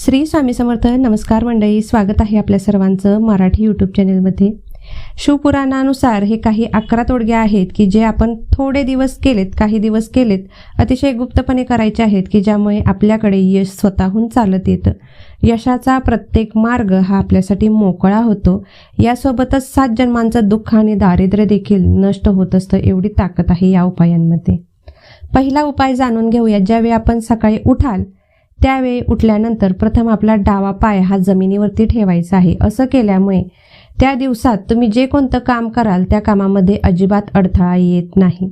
श्री स्वामी समर्थ नमस्कार मंडळी. स्वागत आहे आपल्या सर्वांचं मराठी यूट्यूब चॅनेलमध्ये शिवपुराणानुसार हे काही अकरा तोडगे आहेत की जे आपण थोडे दिवस केलेत काही दिवस केलेत अतिशय गुप्तपणे करायचे आहेत की ज्यामुळे आपल्याकडे यश स्वतःहून चालत येतं. यशाचा प्रत्येक मार्ग हा आपल्यासाठी मोकळा होतो. यासोबतच सात जन्मांचं दुःख आणि दारिद्र्य देखील नष्ट होत असतं एवढी ताकद आहे या उपायांमध्ये. पहिला उपाय जाणून घेऊया. ज्यावेळी आपण सकाळी उठाल त्यावेळी उठल्यानंतर प्रथम आपला डावा पाय हा जमिनीवरती ठेवायचा आहे. असं केल्यामुळे त्या दिवसात तुम्ही जे कोणतं काम कराल त्या कामामध्ये अजिबात अडथळा येत नाही.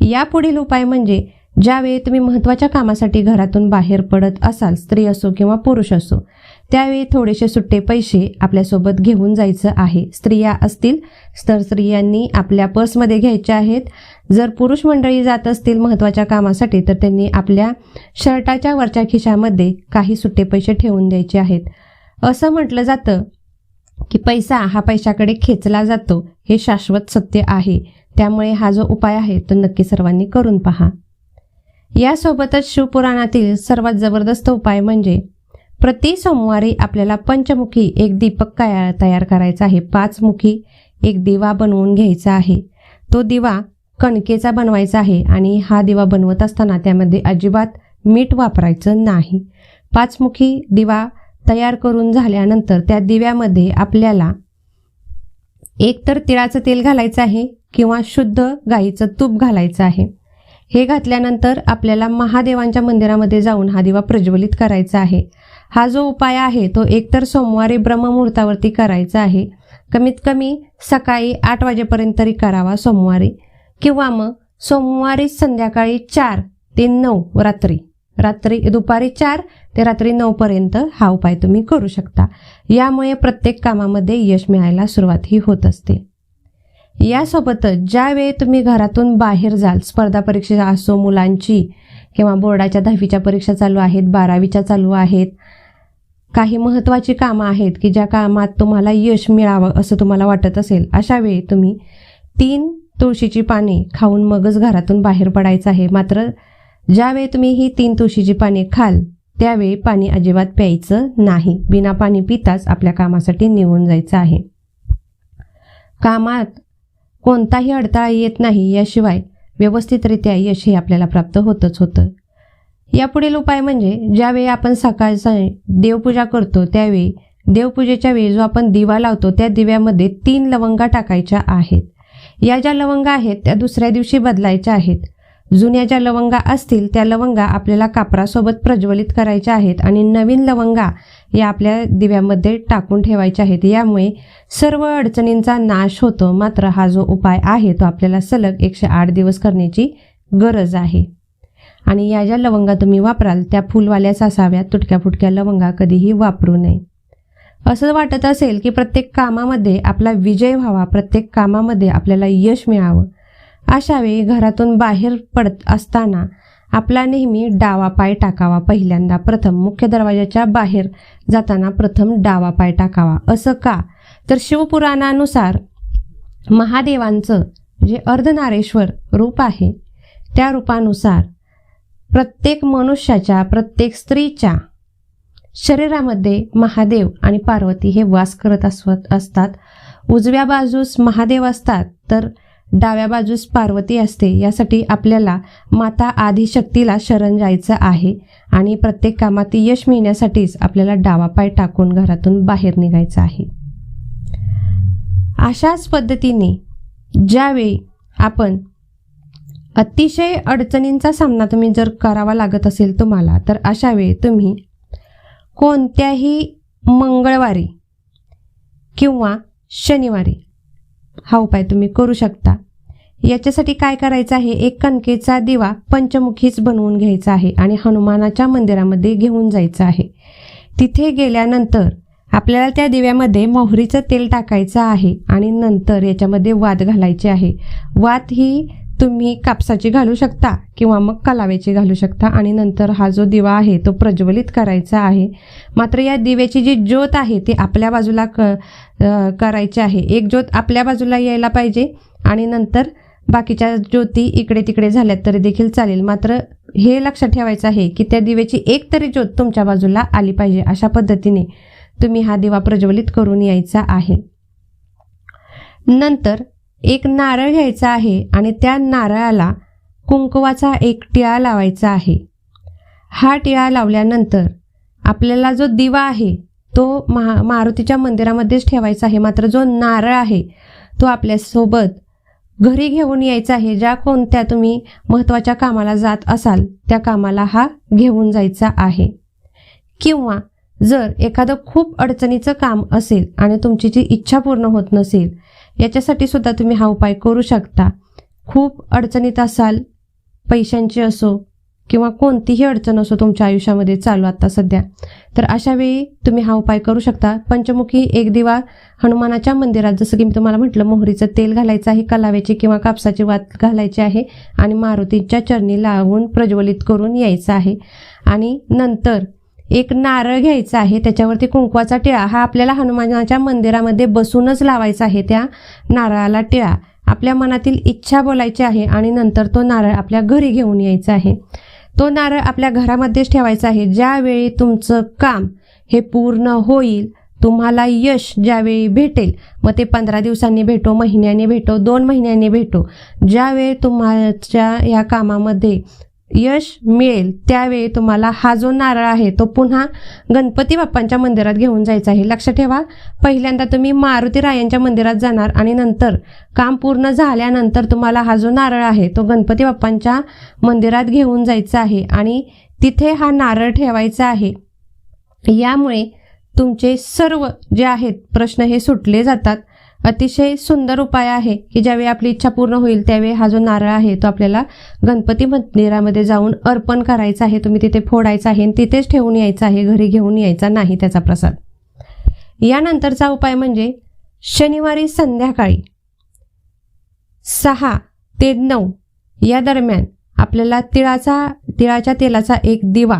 यापुढील उपाय म्हणजे ज्यावेळी तुम्ही महत्त्वाच्या कामासाठी घरातून बाहेर पडत असाल स्त्री असो किंवा पुरुष असो त्यावेळी थोडेसे सुट्टे पैसे आपल्यासोबत घेऊन जायचं आहे. स्त्रिया असतील तर स्त्रियांनी आपल्या पर्समध्ये घ्यायचे आहेत. जर पुरुष मंडळी जात असतील महत्त्वाच्या कामासाठी तर त्यांनी आपल्या शर्टाच्या वरच्या खिशामध्ये काही सुट्टे पैसे ठेवून द्यायचे आहेत. असं म्हटलं जातं की पैसा हा पैशाकडे खेचला जातो हे शाश्वत सत्य आहे. त्यामुळे हा जो उपाय आहे तो नक्की सर्वांनी करून पहा. यासोबतच शिवपुराणातील सर्वात जबरदस्त उपाय म्हणजे प्रति सोमवारी आपल्याला पंचमुखी एक दीपक काया तयार करायचा आहे? पाचमुखी एक दिवा बनवून घ्यायचा आहे. तो दिवा कणकेचा बनवायचा आहे आणि हा दिवा बनवत असताना त्यामध्ये अजिबात मीठ वापरायचं नाही. पाचमुखी दिवा तयार करून झाल्यानंतर त्या दिव्यामध्ये आपल्याला एक तर तिळाचं तेल घालायचं आहे किंवा शुद्ध गाईचं तूप घालायचं आहे. हे घातल्यानंतर आपल्याला महादेवांच्या मंदिरामध्ये जाऊन हा दिवा प्रज्वलित करायचा आहे. हा जो उपाय आहे तो एकतर सोमवारी ब्रह्ममुहूर्तावरती करायचा आहे. कमीत कमी सकाळी आठ वाजेपर्यंत तरी करावा सोमवारी किंवा मग सोमवारी संध्याकाळी चार ते नऊ रात्री. रात्री दुपारी चार ते रात्री नऊपर्यंत हा उपाय तुम्ही करू शकता. यामुळे प्रत्येक कामामध्ये यश मिळायला सुरुवात ही होत असते. यासोबतच ज्यावेळी तुम्ही घरातून बाहेर जाल स्पर्धा परीक्षा असो मुलांची किंवा बोर्डाच्या दहावीच्या परीक्षा चालू आहेत बारावीच्या चालू आहेत. काही महत्त्वाची कामं आहेत की ज्या कामात तुम्हाला यश मिळावं असं तुम्हाला वाटत असेल अशा वेळी तुम्ही तीन तुळशीची पाने खाऊन मगच घरातून बाहेर पडायचं आहे. मात्र ज्यावेळी तुम्ही ही तीन तुळशीची पाने खाल त्यावेळी पाणी अजिबात प्यायचं नाही. बिना पाणी पिताच आपल्या कामासाठी निवून जायचं आहे. कामात कोणताही अडथळा येत नाही. याशिवाय व्यवस्थितरित्या यशही आपल्याला प्राप्त होतच होतं. यापुढील उपाय म्हणजे ज्यावेळी आपण सकाळचा देवपूजा करतो त्यावेळी देवपूजेच्या वेळी जो आपण दिवा लावतो त्या दिव्यामध्ये तीन लवंगा टाकायच्या आहेत. या ज्या लवंगा आहेत त्या दुसऱ्या दिवशी बदलायच्या आहेत. जुन्या ज्या लवंगा असतील त्या लवंगा आपल्याला कापरासोबत प्रज्वलित करायच्या आहेत आणि नवीन लवंगा या आपल्या दिव्यामध्ये टाकून ठेवायच्या आहेत. यामुळे सर्व अडचणींचा नाश होतो. मात्र हा जो उपाय आहे तो आपल्याला सलग एकशे आठ दिवस करण्याची गरज आहे. आणि या ज्या लवंगा तुम्ही वापराल त्या फुलवाल्याच असाव्या तुटक्या फुटक्या लवंगा कधीही वापरू नये. असं वाटत असेल की प्रत्येक कामामध्ये आपला विजय व्हावा प्रत्येक कामामध्ये आपल्याला यश मिळावं. अशावेळी घरातून बाहेर पडत असताना आपला नेहमी डावा पाय टाकावा पहिल्यांदा. प्रथम मुख्य दरवाजाच्या बाहेर जाताना प्रथम डावा पाय टाकावा. असं का? तर शिवपुराणानुसार महादेवांचं जे अर्धनारेश्वर रूप आहे त्या रूपानुसार प्रत्येक मनुष्याच्या प्रत्येक स्त्रीच्या शरीरामध्ये महादेव आणि पार्वती हे वास करत असवत असतात. उजव्या बाजूस महादेव असतात तर डाव्या बाजूस पार्वती असते. यासाठी आपल्याला माता आदिशक्तीला शरण जायचं आहे आणि प्रत्येक कामात यश मिळण्यासाठीच आपल्याला डावा पाय टाकून घरातून बाहेर निघायचं आहे. अशाच पद्धतीने ज्यावेळी आपण अतिशय अडचणींचा सामना तुम्ही जर करावा लागत असेल तुम्हाला तर अशा वेळी तुम्ही कोणत्याही मंगळवारी किंवा शनिवारी हा उपाय तुम्ही करू शकता. याच्यासाठी काय करायचं आहे? एक कणकेचा दिवा पंचमुखीच बनवून घ्यायचा आहे आणि हनुमानाच्या मंदिरामध्ये घेऊन जायचं आहे. तिथे गेल्यानंतर आपल्याला त्या दिव्यामध्ये मोहरीचं तेल टाकायचं आहे आणि नंतर याच्यामध्ये वात घालायची आहे. वात ही तुम्ही कापसाची घालू शकता किंवा मग कलाव्याची घालू शकता. आणि नंतर हा जो दिवा आहे तो प्रज्वलित करायचा आहे. मात्र या दिव्याची जी ज्योत आहे ती आपल्या बाजूला क करायची आहे. एक ज्योत आपल्या बाजूला यायला पाहिजे आणि नंतर बाकीच्या ज्योती इकडे तिकडे झाल्यात तरी देखील चालेल. मात्र हे लक्षात ठेवायचं आहे की त्या दिव्याची एक तरी ज्योत तुमच्या बाजूला आली पाहिजे अशा पद्धतीने तुम्ही हा दिवा प्रज्वलित करून यायचा आहे. नंतर एक नारळ घ्यायचा आहे आणि त्या नारळाला कुंकवाचा एक टिळा लावायचा आहे. हा टिळा लावल्यानंतर आपल्याला जो दिवा आहे तो महा मारुतीच्या मंदिरामध्येच ठेवायचा आहे. मात्र जो नारळ आहे तो आपल्यासोबत घरी घेऊन यायचा आहे. ज्या कोणत्या तुम्ही महत्त्वाच्या कामाला जात असाल त्या कामाला हा घेऊन जायचा आहे. किंवा जर एखादं खूप अडचणीचं काम असेल आणि तुमची जी इच्छा पूर्ण होत नसेल याच्यासाठी सुद्धा तुम्ही हा उपाय करू शकता. खूप अडचणीत असाल पैशांची असो किंवा कोणतीही अडचण असो तुमच्या आयुष्यामध्ये चालू आता सध्या तर अशा वेळी तुम्ही हा उपाय करू शकता. पंचमुखी एक दिवा हनुमानाच्या मंदिरात जसं की मी तुम्हाला म्हटलं मोहरीचं तेल घालायचं आहे कलाव्याची किंवा कापसाची वात घालायची आहे आणि मारुतीच्या चरणी लावून प्रज्वलित करून यायचं आहे. आणि नंतर एक नारळ घ्यायचा आहे त्याच्यावरती कुंकवाचा टिळा. हा आपल्याला हनुमानाच्या मंदिरामध्ये बसूनच लावायचा आहे त्या नारळाला टिळा. आपल्या मनातील इच्छा बोलायची आहे आणि नंतर तो नारळ आपल्या घरी घेऊन यायचा आहे. तो नारळ आपल्या घरामध्येच ठेवायचा आहे. ज्यावेळी तुमचं काम हे पूर्ण होईल तुम्हाला यश ज्यावेळी भेटेल मग ते पंधरा दिवसांनी भेटो महिन्याने भेटो दोन महिन्यांनी भेटो. ज्यावेळी तुम्हाच्या या कामामध्ये यश मिळेल. त्यावेळी तुम्हाला हा जो नारळ आहे तो पुन्हा गणपती बाप्पांच्या मंदिरात घेऊन जायचा आहे. लक्षात ठेवा पहिल्यांदा तुम्ही मारुती रायांच्या मंदिरात जाणार आणि नंतर काम पूर्ण झाल्यानंतर तुम्हाला हा जो नारळ आहे तो गणपती बाप्पांच्या मंदिरात घेऊन जायचा आहे आणि तिथे हा नारळ ठेवायचा आहे. यामुळे तुमचे सर्व जे आहेत प्रश्न हे सुटले जातात. अतिशय सुंदर उपाय आहे की ज्यावेळी आपली इच्छा पूर्ण होईल त्यावेळी हा जो नारळ आहे तो आपल्याला गणपती मंदिरामध्ये जाऊन अर्पण करायचा आहे. तुम्ही तिथे फोडायचा आहे आणि तिथेच ठेवून यायचा आहे घरी घेऊन यायचा नाही त्याचा प्रसाद. यानंतरचा उपाय म्हणजे शनिवारी संध्याकाळी सहा ते नऊ या दरम्यान आपल्याला तिळाचा तिळाच्या तेलाचा एक दिवा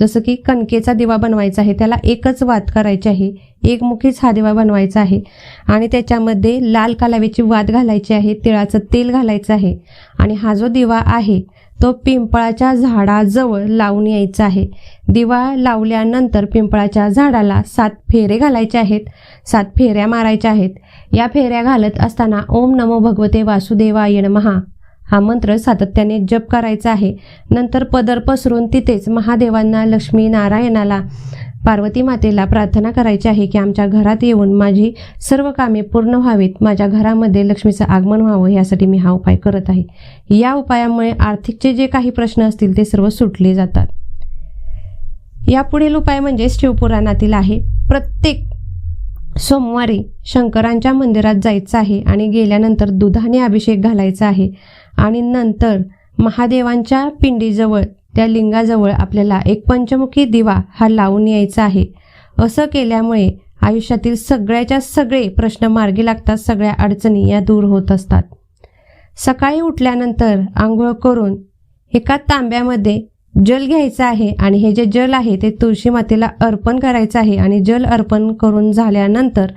जसं की कणकेचा दिवा बनवायचा आहे त्याला एकच वात करायची आहे. एकमुखीच हा दिवा बनवायचा आहे. आणि त्याच्यामध्ये लाल कालाव्याची वात घालायची आहे तिळाचं तेल घालायचं आहे. आणि हा जो दिवा आहे तो पिंपळाच्या झाडाजवळ लावून यायचा आहे. दिवा लावल्यानंतर पिंपळाच्या झाडाला सात फेरे घालायचे आहेत सात फेऱ्या मारायच्या आहेत. या फेऱ्या घालत असताना ओम नमो भगवते वासुदेवाय नमहा हा मंत्र सातत्याने जप करायचा आहे. नंतर पदर पसरून तिथेच महादेवांना लक्ष्मी नारायणाला पार्वती मातेला प्रार्थना करायची आहे की आमच्या घरात येऊन माझी सर्व कामे पूर्ण व्हावीत. माझ्या घरामध्ये लक्ष्मीचं आगमन व्हावं यासाठी मी हा उपाय करत आहे. या उपायामुळे आर्थिकचे जे काही प्रश्न असतील ते सर्व सुटले जातात. या पुढील उपाय म्हणजे शिवपुराणातील आहे. प्रत्येक सोमवारी शंकरांच्या मंदिरात जायचं आहे आणि गेल्यानंतर दुधाने अभिषेक घालायचा आहे. आणि नंतर महादेवांच्या पिंडीजवळ त्या लिंगाजवळ आपल्याला एक पंचमुखी दिवा हा लावून यायचा आहे. असं केल्यामुळे आयुष्यातील सगळ्याच्या सगळे प्रश्न मार्गी लागतात सगळ्या अडचणी या दूर होत असतात. सकाळी उठल्यानंतर आंघोळ करून एका तांब्यामध्ये जल घ्यायचं आहे आणि हे जे जल आहे ते तुळशी मातेला अर्पण करायचं आहे आणि जल अर्पण करून झाल्यानंतर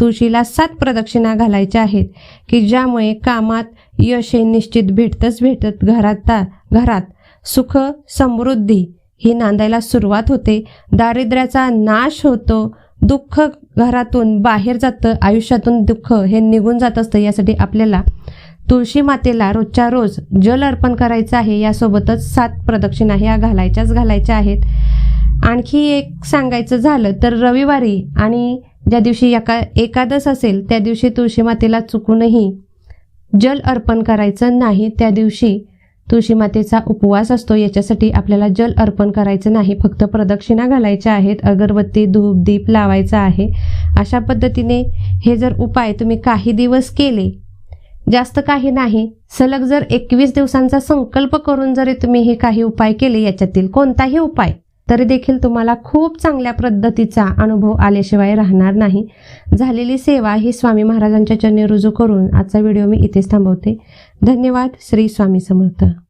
तुळशीला सात प्रदक्षिणा घालायच्या आहेत की ज्यामुळे कामात यश हे निश्चित भेटतच भेटत घरात घरात. सुख समृद्धी ही नांदायला सुरुवात होते. दारिद्र्याचा नाश होतो. दुःख घरातून बाहेर जातं. आयुष्यातून दुःख हे निघून जात असतं. यासाठी आपल्याला तुळशी मातेला रोजच्या रोज जल अर्पण करायचं आहे. यासोबतच सात प्रदक्षिणा ह्या घालायच्याच घालायच्या आहेत. आणखी एक सांगायचं झालं तर रविवारी आणि ज्या दिवशी एका एकादश असेल त्या दिवशी तुळशी मातेला चुकूनही जल अर्पण करायचं नाही त्या दिवशी तुळशी मातेचा उपवास असतो. याच्यासाठी आपल्याला जल अर्पण करायचं नाही फक्त प्रदक्षिणा घालायच्या आहेत अगरबत्ती धूप दीप लावायचा आहे. अशा पद्धतीने हे जर उपाय तुम्ही काही दिवस केले जास्त काही नाही सलग जर एकवीस दिवसांचा संकल्प करून जरी तुम्ही हे काही उपाय केले याच्यातील कोणताही उपाय तरी देखील तुम्हाला खूप चांगल्या पद्धतीचा अनुभव आल्याशिवाय राहणार नाही. झालेली सेवा ही स्वामी महाराजांच्या चरणी रुजू करून आजचा व्हिडिओ मी इथेच थांबवते. धन्यवाद. श्री स्वामी समर्थ.